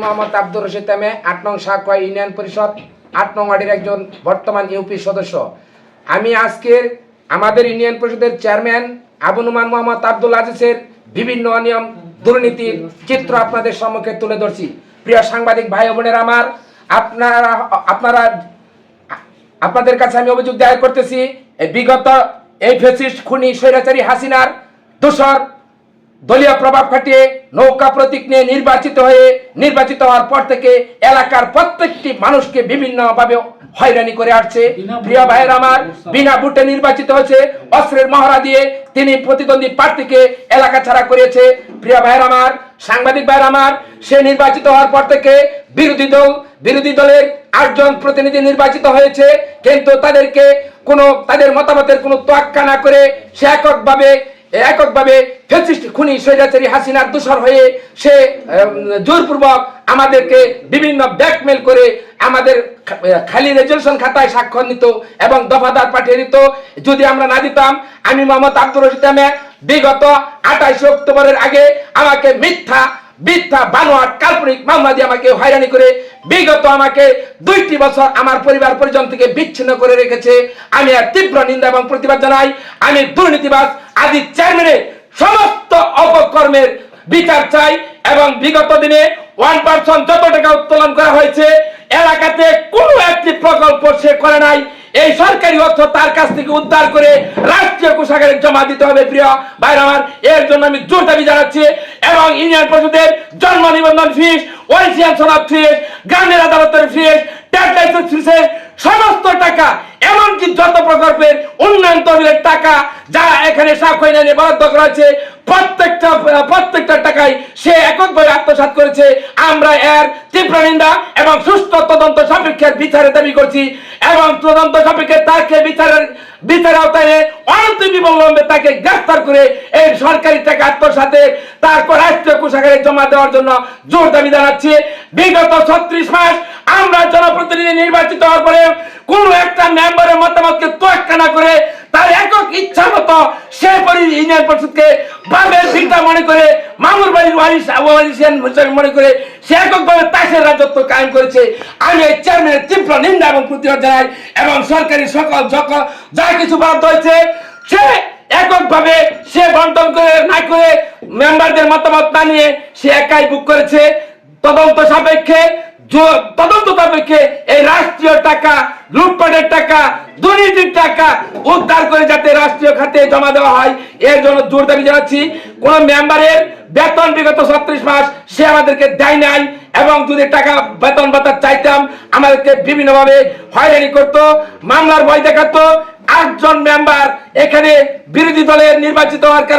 মোহাম্মদ আব্দুর রশিদ তামে আট নং সাকুয়া ইউনিয়ন পরিষদ, আট নং ওয়ার্ডের একজন বর্তমান ইউপি সদস্য। আমি আজকের আমাদের ইউনিয়ন পরিষদের চেয়ারম্যান আবু নুমান মোহাম্মদ আব্দুল আজিজের বিভিন্ন অনিয়ম দুর্নীতির চিত্র আপনাদের সম্মুখে তুলে ধরছি। প্রিয় সাংবাদিক ভাই বোনের আমার, আপনারা আপনারা, আপনাদের কাছে আমি অভিযোগ দায়ের করতেছি বিগত এই ফেসিস্ট খুনি স্বৈরাচারী হাসিনার দোষর দলীয় প্রভাব খাটিয়ে নৌকা প্রতীক নিয়ে নির্বাচিত হয়ে নির্বাচিত হওয়ার পর থেকে এলাকার প্রত্যেকটি মানুষকে বিভিন্নভাবে হয়রানি করে আসছে। প্রিয় ভাইয়ের আমার, বিনা ভোটে নির্বাচিত হয়েছে, অস্ত্রের মহড়া দিয়ে তিনি প্রতিদ্বন্দ্বী প্রার্থীকে এলাকা ছাড়া করিয়েছে। প্রিয় ভাইয়ের আমার, সাংবাদিক ভাইয়ের আমার, সে নির্বাচিত হওয়ার পর থেকে বিরোধী দল, বিরোধী দলের আটজন প্রতিনিধি নির্বাচিত হয়েছে। কিন্তু তাদেরকে কোনো, তাদের মতামতের কোনো তোয়াক্কা না করে সে এককভাবে এককভাবে ফেসিস্ট খুনি স্বৈরাচারী হাসিনার দোষর হয়ে সে জোরপূর্বক আমাদেরকে বিভিন্ন ব্ল্যাকমেল করে আমাদের খালি রেজলিউশন খাতায় স্বাক্ষর নিত এবং দফাদার পাঠিয়ে দিত। যদি আমরা না দিতাম, আমি মোহাম্মদ আব্দুর আহমেদ বিগত আঠাইশে অক্টোবরের আগে আমাকে মিথ্যা মিথ্যা, বানোয়াট, কাল্পনিক মামলা দিয়ে আমাকে হয়রানি করে বিগত আমাকে দুইটি বছর আমার পরিবার পরিজন থেকে বিচ্ছিন্ন করে রেখেছে। আমি আর তীব্র নিন্দা এবং প্রতিবাদ জানাই। আমি দুর্নীতিবাজ, আদি চেয়ারম্যানের সমস্ত অপকর্মের বিচার চাই এবং বিগত দিনে ওয়ান পার্সেন্ট যত টাকা উত্তোলন করা হয়েছে, এলাকাতে কোনো একটি প্রকল্প সে করে নাই। এই সরকারি অর্থ তার কাছ থেকে উদ্ধার করে রাষ্ট্রীয় কোষাগারে জমা দিতে হবে, প্রিয় ভাইরা আমার। এর জন্য আমি জোর দাবি জানাচ্ছি এবং ইউনিয়ন পরিষদের জন্ম নিবন্ধন ফিস ওয়েসিয়ান সনদ ফিস, গ্রামের আদালতের ফিস, ট্যাক্স লাইসেন্স ফিসের সমস্ত টাকা, এমনকি যত প্রকল্পের উন্নয়ন তহবিলের টাকা যা এখানে সাক্ষী নিয়ে বরাদ্দ করা হয়েছে, প্রত্যেকটা প্রত্যেকটা টাকায় সে এককভাবে আত্মসাৎ করেছে। আমরা এর তীব্র নিন্দা এবং সুস্থ তদন্ত সাপেক্ষের বিচারের দাবি করছি এবং তদন্ত সাপেক্ষে তাকে বিচারের বিচার আওতায় অনন্ত বিবলম্বে তাকে গ্রেফতার করে এই সরকারি টাকা আত্মসাতে তারপর রাষ্ট্রীয় কোষাগারে জমা দেওয়ার জন্য জোর দাবি জানাচ্ছি। বিগত ছত্রিশ মাস আমরা জনপ্রতিনিধি নির্বাচিত হওয়ার পরে কোন একটা মেম্বারের মতামতকে তোয়াক্কা না করে তার মতো সে পরি ইউনিয়ন পরিষদকে বাবের ভিটা মনে করে, মামুর বাড়ির ওয়ারিস ওয়ারিসিয়ান মনে করে সে এককভাবে তাসের রাজত্ব কায়েম করেছে। আমি এই চেয়ারম্যানের তীব্র নিন্দা এবং প্রতিবাদ জানাই এবং সরকারি সকল যক- যা কিছু বরাদ্দ হয়েছে, সে এককভাবে সে বন্টন করে, না করে মেম্বারদের মতামত না নিয়ে সে একাই বুক করেছে। তদন্ত সাপেক্ষে তদন্ত সাপেক্ষে এই রাষ্ট্রীয় টাকা, লুটপাটের টাকা, দুর্নীতির টাকা উদ্ধার করে যাতে রাষ্ট্রীয় খাতে জমা দেওয়া হয়। এর জন্য জোর দাবি জানাচ্ছি, কোন মেম্বারের বেতন বিগত ছত্রিশ মাস সে আমাদেরকে দেয় নাই এবং যদি টাকা বেতন ভাতা চাইতাম, আমাদেরকে বিভিন্নভাবে হয়রানি করতো, মামলার ভয় দেখাতো। আটজন মেম্বার এখানে বিরোধী দলের নির্বাচিত হওয়ার কারণে